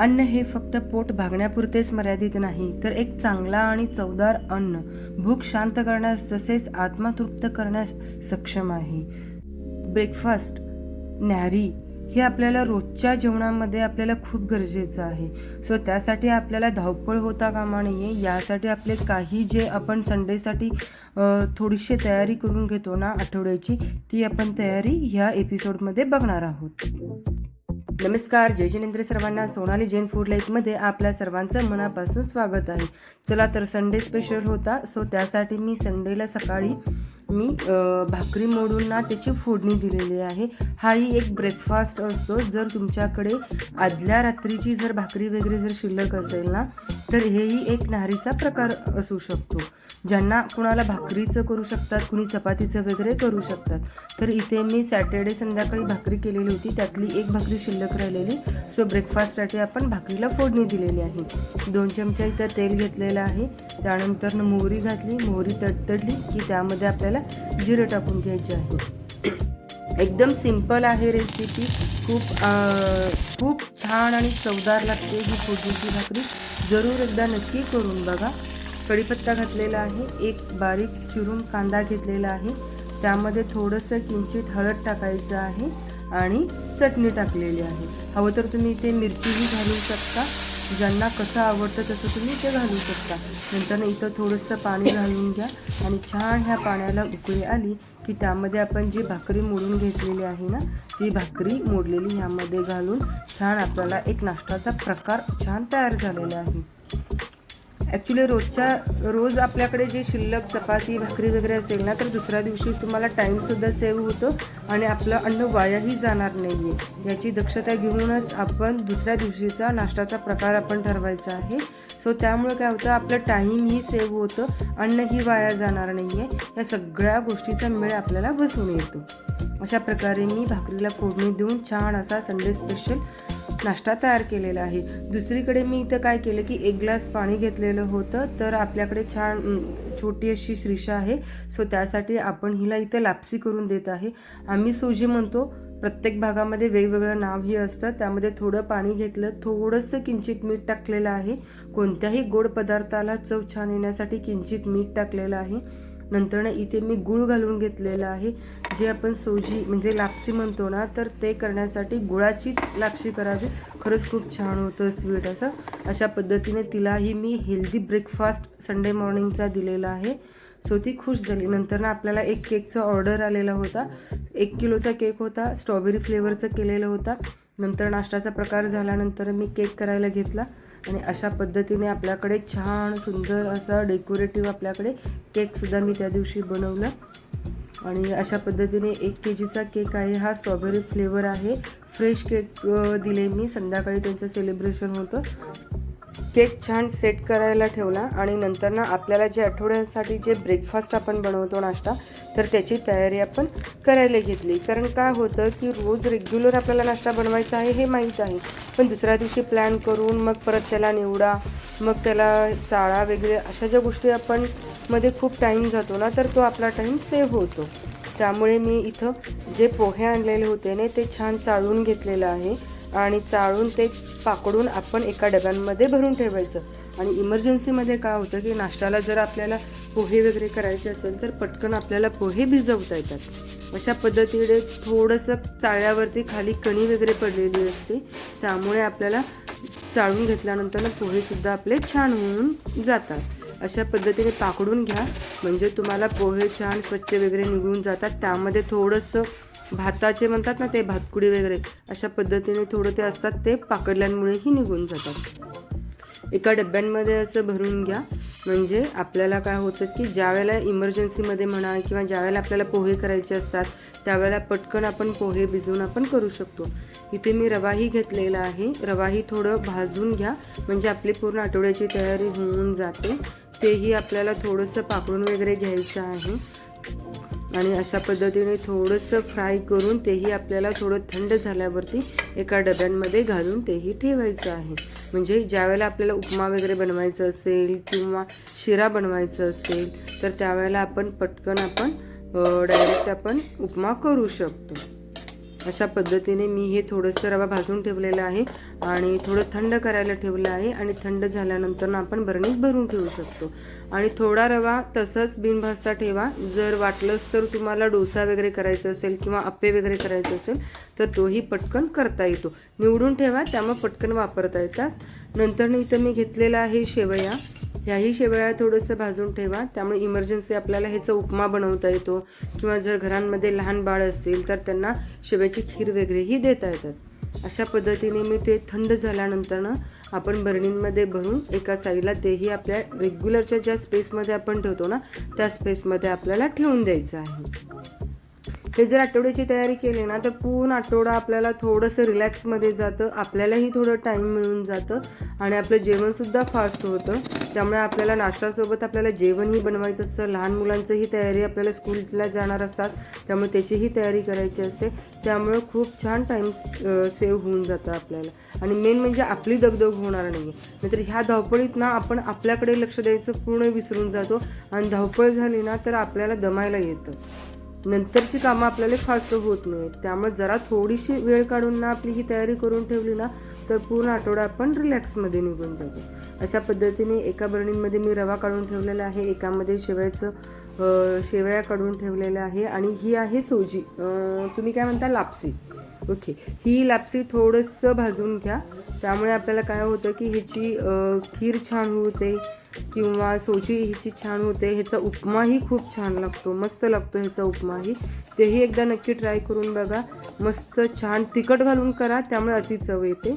अन्न हे फक्त पोट भागण्यापुरतेच मर्यादित नाही तर एक चांगला आणि चवदार अन्न भूक शांत करण्यास तसेच आत्मा तृप्त करण्यास सक्षम आहे. ब्रेकफास्ट न्यारी हे आपल्याला रोजच्या जेवणामध्ये आपल्याला खूप गरजेचं आहे. सो त्यासाठी आपल्याला धावपळ होता कामा नये यासाठी आपले काही जे आपण संडेसाठी थोडीशी तयारी करून घेतो ना आठवड्याची ती आपण तयारी ह्या एपिसोडमध्ये बघणार आहोत. नमस्कार जय जिनेंद्र सर्वांना सोनाली जैन फूड लाईफमध्ये आपल्या सर्वांचं मनापासून स्वागत आहे. चला तर संडे स्पेशल होता सो त्यासाठी मी संडेला सकाळी मी भाकरी मोडून ना त्याची फोडणी दिलेली आहे. हाही एक ब्रेकफास्ट असतो. जर तुमच्याकडे आदल्या रात्रीची जर भाकरी वगैरे जर शिल्लक असेल ना तर हेही एक नारीचा प्रकार असू शकतो. ज्यांना कुणाला भाकरीचं करू शकतात कुणी चपातीचं वगैरे करू शकतात. तर इथे मी सॅटर्डे संध्याकाळी भाकरी केलेली होती. त्यातली एक भाकरी शिल्लक राहिलेली. सो ब्रेकफास्टसाठी आपण भाकरीला फोडणी दिलेली आहे. दोन चमचा इथं तेल घेतलेलं आहे. त्यानंतर मोहरी घातली. मोहरी तडतडली की त्यामध्ये आपल्याला जिरं टाकून घ्यायचे आहे. एकदम सिंपल आहे रेसिपी खूप खूप छान आणि चवदार लागते ही फोडणीची भाकरी. जरूर एकदा नक्की करून बघा. कढीपत्ता घातलेला आहे. एक बारीक चिरून कांदा घेतलेला आहे. त्यामध्ये थोडंसं किंचित हळद टाकायचं आहे आणि चटणी टाकलेली आहे. हवं तर तुम्ही ते मिरचीही घालू शकता. ज्यांना कसं आवडतं तसं तुम्ही ते घालू शकता. नंतर इथं थोडंसं पाणी घालून घ्या आणि छान ह्या पाण्याला उकळी आली की त्यामध्ये आपण जी भाकरी मोडून घेतलेली आहे ना ती भाकरी मोडलेली ह्यामध्ये घालून छान आपल्याला एक नाश्त्याचा प्रकार छान तयार झालेला आहे. ॲक्च्युली रोजच्या रोज आपल्याकडे जे शिल्लक चपाती भाकरी वगैरे असेल ना तर दुसऱ्या दिवशी तुम्हाला टाईमसुद्धा सेव्ह होतो आणि आपलं अन्न वायाही जाणार नाही आहे याची दक्षता घेऊनच आपण दुसऱ्या दिवशीचा नाश्त्याचा प्रकार आपण ठरवायचा आहे. सो त्यामुळे काय होतं आपलं टाईमही सेव्ह होतं अन्नही वाया जाणार नाही आहे या सगळ्या गोष्टीचा मेळ आपल्याला बसून येतो. अशा प्रकारे मी भाकरीला फोडणी देऊन छान असा संडे स्पेशल नाश्ता तयार केलेला आहे. दुसरीकडे मी इथं काय केलं की एक ग्लास पाणी घेतलेलं होतं. तर आपल्याकडे छान छोटी अशी श्रीषा आहे. सो त्यासाठी आपण हिला इथं लापसी करून देत आहे. आम्ही सोजी म्हणतो प्रत्येक भागामध्ये वेगवेगळं नाव ही असतं. त्यामध्ये थोडं पाणी घेतलं थोडंसं किंचित मीठ टाकलेलं आहे. कोणत्याही गोड पदार्थाला चव छान येण्यासाठी किंचित मीठ टाकलेलं आहे. नंतर ना इथे मी गुळ घालून घेतलेलं आहे. जे आपण सोजी म्हणजे लापसी म्हणतो ना तर ते करण्यासाठी गुळाचीच लापशी करावी. खरंच खूप छान होतं स्वीट असं. अशा पद्धतीने तिलाही मी हेल्दी ब्रेकफास्ट संडे मॉर्निंगचा दिलेला आहे. सो ती खुश झाली. नंतर ना आपल्याला एक केकचा ऑर्डर आलेला होता. एक किलोचा केक होता. स्ट्रॉबेरी फ्लेवरचा केलेला होता. नंतर नाश्त्याचा प्रकार झाल्यानंतर मी केक करायला घेतला आणि अशा पद्धतीने आपल्याकडे छान सुंदर असा डेकोरेटिव्ह आपल्याकडे केकसुद्धा मी त्या दिवशी बनवला. आणि अशा पद्धतीने एक के जीचा केक आहे हा स्ट्रॉबेरी फ्लेवर आहे. फ्रेश केक दिले मी. संध्याकाळी त्यांचं सेलिब्रेशन होतं. केक छान सेट करायला ठेवला आणि नंतर ना आपल्याला जे आठवड्यासाठी जे ब्रेकफास्ट आपण बनवतो नाश्ता तर त्याची तयारी आपण करायला घेतली. कारण काय होतं की रोज रेग्युलर आपल्याला नाश्ता बनवायचा आहे हे माहीत आहे. पण दुसऱ्या दिवशी प्लॅन करून मग परत त्याला निवडा मग त्याला चाळा वगैरे अशा ज्या गोष्टी आपण मध्ये खूप टाईम जातो ना तर तो आपला टाईम सेव्ह होतो. त्यामुळे मी इथं जे पोहे आणलेले होते ना ते छान चाळून घेतलेलं आहे. आणि चाळून ते पाकडून आपण एका डब्यांमध्ये भरून ठेवायचं. आणि इमर्जन्सीमध्ये काय होतं की नाश्त्याला जर आपल्याला पोहे वगैरे करायचे असेल तर पटकन आपल्याला पोहे भिजवता येतात. अशा पद्धतीने थोडंसं चाळ्यावरती खाली कणी वगैरे पडलेली असते. त्यामुळे आपल्याला चाळून घेतल्यानंतर पोहेसुद्धा आपले छान होऊन जातात. अशा पद्धतीने पाकडून घ्या. म्हणजे तुम्हाला पोहे छान स्वच्छ वगैरे निघून जातात. त्यामध्ये थोडंसं भाताचे म्हणतात ना ते भातकुडी वगैरे अशा पद्धतीने थोडं ते असतात ते पाकडल्यांमुळेही निघून जातात. एका डब्यांमध्ये असं भरून घ्या. म्हणजे आपल्याला काय होतं की ज्यावेळेला इमर्जन्सीमध्ये म्हणा किंवा ज्यावेळेला आपल्याला पोहे करायचे असतात त्यावेळेला पटकन आपण पोहे भिजवून आपण करू शकतो. इथे मी रवाही घेतलेला आहे. रवाही थोडं भाजून घ्या. म्हणजे आपली पूर्ण आठवड्याची तयारी होऊन जाते. तेही आपल्याला थोडंसं पाकडून वगैरे घ्यायचं आहे. आणि अशा पद्धतीने थोडंसं फ्राय करून तेही आपल्याला थोडं थंड झाल्यावरती एका डब्यांमध्ये घालून तेही ठेवायचं आहे. म्हणजे ज्यावेळेला आपल्याला उपमा वगैरे बनवायचं असेल किंवा शिरा बनवायचं असेल तर त्यावेळेला आपण पटकन आपण डायरेक्ट आपण उपमा करू शकतो. अशा पद्धतीने मी हे थोडंसं रवा भाजून ठेवलेलं आहे आणि थोडं थंड करायला ठेवलं आहे आणि थंड झाल्यानंतर आपण बरणीत भरून ठेवू शकतो. आणि थोडा रवा तसंच बिनभाजता ठेवा. जर वाटलंच तर तुम्हाला डोसा वगैरे करायचा असेल किंवा अप्पे वगैरे करायचं असेल तर तोही पटकन करता येतो. निवडून ठेवा त्यामुळे पटकन वापरता येतात. नंतर इथं मी घेतलेला आहे शेवया. ह्याही शेवया थोडंसं भाजून ठेवा. त्यामुळे इमर्जन्सी आपल्याला ह्याचा उपमा बनवता येतो. किंवा जर घरांमध्ये लहान बाळ असतील तर त्यांना शेवयाची खीर वगैरेही देता येतात. अशा पद्धतीने मी ते थंड झाल्यानंतर ना आपण बरणींमध्ये भरून एका साईडला तेही आपल्या रेग्युलरच्या ज्या स्पेसमध्ये आपण ठेवतो ना त्या स्पेसमध्ये आपल्याला ठेवून द्यायचं आहे. हे जर आठवड्याची तयारी केली ना तर पूर्ण आठवडा आपल्याला थोडंसं रिलॅक्समध्ये जातं. आपल्यालाही थोडं टाईम मिळून जातं आणि आपलं जेवणसुद्धा फास्ट होतं. त्यामुळे आपल्याला नाश्त्यासोबत आपल्याला जेवणही बनवायचं असतं. लहान मुलांचंही तयारी आपल्याला स्कूलला जाणार असतात. त्यामुळे त्याचीही तयारी करायची असते. त्यामुळे खूप छान टाईम सेव्ह होऊन जातं आपल्याला. आणि मेन म्हणजे आपली दगदग होणार नाही. नाहीतर ह्या धावपळीत ना आपण आपल्याकडे लक्ष द्यायचं पूर्ण विसरून जातो. आणि धावपळ झाली ना तर आपल्याला दमायला येतं. नंतरची कामं आपल्याला फास्ट होत नाहीत. त्यामुळे जरा थोडीशी वेळ काढून ना आपली ही तयारी करून ठेवली ना तर पूर्ण आठवडा आपण रिलॅक्समध्ये निघून जातो. अशा पद्धतीने एका बरणीमध्ये मी रवा काढून ठेवलेला आहे एकामध्ये शेवयाचं शेवया काढून ठेवलेलं आहे आणि ही आहे सोजी. तुम्ही काय म्हणता? लापसी. ओके. ही लापसी थोडंसं भाजून घ्या. त्यामुळे आपल्याला काय होतं की ह्याची खीर छान होते. किंवा सोजी ह्याची छान होते ह्याचा उपमाही खूप छान लागतो मस्त लागतो ह्याचा उपमाही. तेही एकदा नक्की ट्राय करून बघा. मस्त छान तिखट घालून करा त्यामुळे अति चव येते.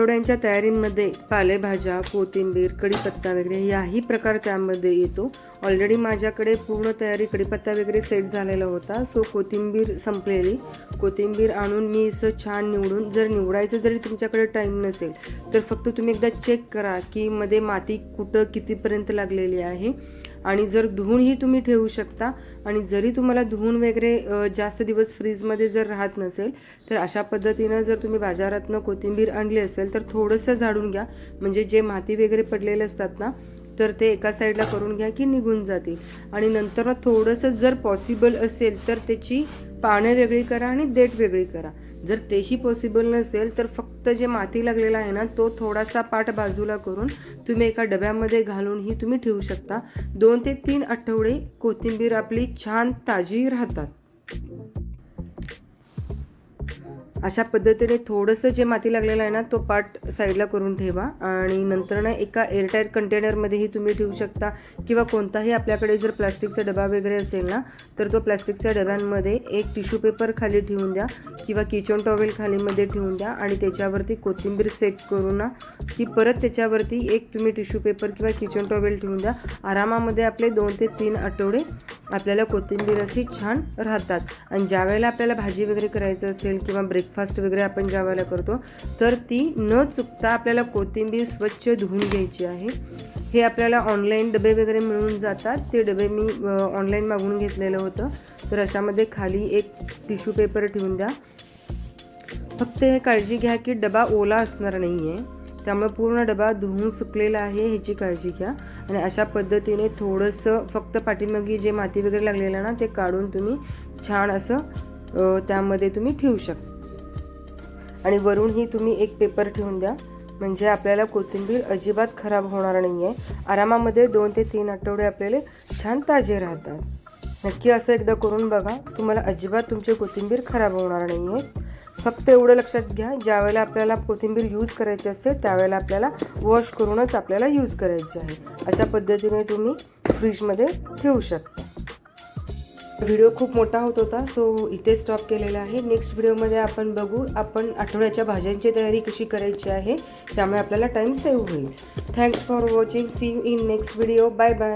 आठवड्यांच्या तयारीमध्ये पालेभाज्या कोथिंबीर कढीपत्ता वगैरे याही प्रकार त्यामध्ये येतो. ऑलरेडी माझ्याकडे पूर्ण तयारी कढीपत्ता वगैरे सेट झालेला होता. सो कोथिंबीर संपलेली. कोथिंबीर आणून मी असं छान निवडून जर निवडायचं जरी तुमच्याकडे टाईम नसेल तर फक्त तुम्ही एकदा चेक करा की मध्ये माती कुठं कितीपर्यंत लागलेली आहे. आणि जर धुवूनही तुम्ही ठेवू शकता आणि जरी तुम्हाला धुवून वगैरे जास्त दिवस फ्रीजमध्ये जर राहत नसेल तर अशा पद्धतीनं जर तुम्ही बाजारातनं कोथिंबीर आणली असेल तर थोडंसं झाडून घ्या. म्हणजे जे माती वगैरे पडलेले असतात ना तर ते एका साईडला करून घ्या की निघून जातील. आणि नंतर थोडंसं जर पॉसिबल असेल तर त्याची पानं वेगळी करा आणि देठ वेगळी करा. जर तेही पॉसिबल नसेल तर फक्त जे माती लागलेला आहे ना तो थोडासा पाठ बाजूला करून तुम्ही एका डब्यामध्ये घालूनही तुम्ही ठेवू शकता. दोन ते तीन आठवडे कोथिंबीर आपली छान ताजी राहतात. अशा पद्धतीने थोडंसं जे माती लागलेलं आहे ना तो पाट साईडला करून ठेवा. आणि नंतर ना एका एअरटाईट कंटेनरमध्येही तुम्ही ठेवू शकता. किंवा कोणताही आपल्याकडे जर प्लास्टिकचा डबा वगैरे असेल ना तर तो प्लास्टिकच्या डब्यांमध्ये एक टिश्यू पेपर खाली ठेवून द्या किंवा किचन टॉवेल खालीमध्ये ठेवून द्या आणि त्याच्यावरती कोथिंबीर सेट करून ना की परत त्याच्यावरती एक तुम्ही टिश्यू पेपर किंवा किचन टॉवेल ठेवून द्या. आरामामध्ये आपले दोन ते तीन आठवडे आपल्याला कोथिंबीर अशी छान राहतात. आणि ज्यावेळेला आपल्याला भाजी वगैरे करायचं असेल किंवा ब्रेक ब्रेकफास्ट वगैरे आपण ज्या वेळेला करतो तर ती न चुकता आपल्याला कोथिंबीर स्वच्छ धुवून घ्यायची आहे. हे आपल्याला ऑनलाईन डबे वगैरे मिळून जातात. ते डबे मी ऑनलाईन मागून घेतलेलं होतं. तर अशामध्ये खाली एक टिश्यू पेपर ठेवून द्या. फक्त हे काळजी घ्या की डबा ओला असणार नाही आहे त्यामुळे पूर्ण डबा धुवून सुकलेला आहे ह्याची काळजी घ्या. आणि अशा पद्धतीने थोडंसं फक्त पाठीमागे जे माती वगैरे लागलेलं ना ते काढून तुम्ही छान असं त्यामध्ये तुम्ही ठेवू शकता. आणि वरूनही तुम्ही एक पेपर ठेवून द्या. म्हणजे आपल्याला कोथिंबीर अजिबात खराब होणार नाही आहे आरामामध्ये दोन ते तीन आठवडे आपल्याला छान ताजे राहतात. नक्की असं एकदा करून बघा. तुम्हाला अजिबात तुमची कोथिंबीर खराब होणार नाही आहे फक्त एवढं लक्षात घ्या ज्यावेळेला आपल्याला कोथिंबीर यूज करायची असते त्यावेळेला आपल्याला वॉश करूनच आपल्याला यूज करायची आहे. अशा पद्धतीने तुम्ही फ्रीजमध्ये ठेवू शकता. व्हिडिओ खूप मोठा होत होता सो इथे स्टॉप केलेला आहे. नेक्स्ट व्हिडिओमध्ये आपण बघू आपण आठवड्याच्या भाज्यांची तयारी कशी करायची आहे त्यामुळे आपल्याला टाईम सेव्ह होईल. Thanks for watching see you in next video bye bye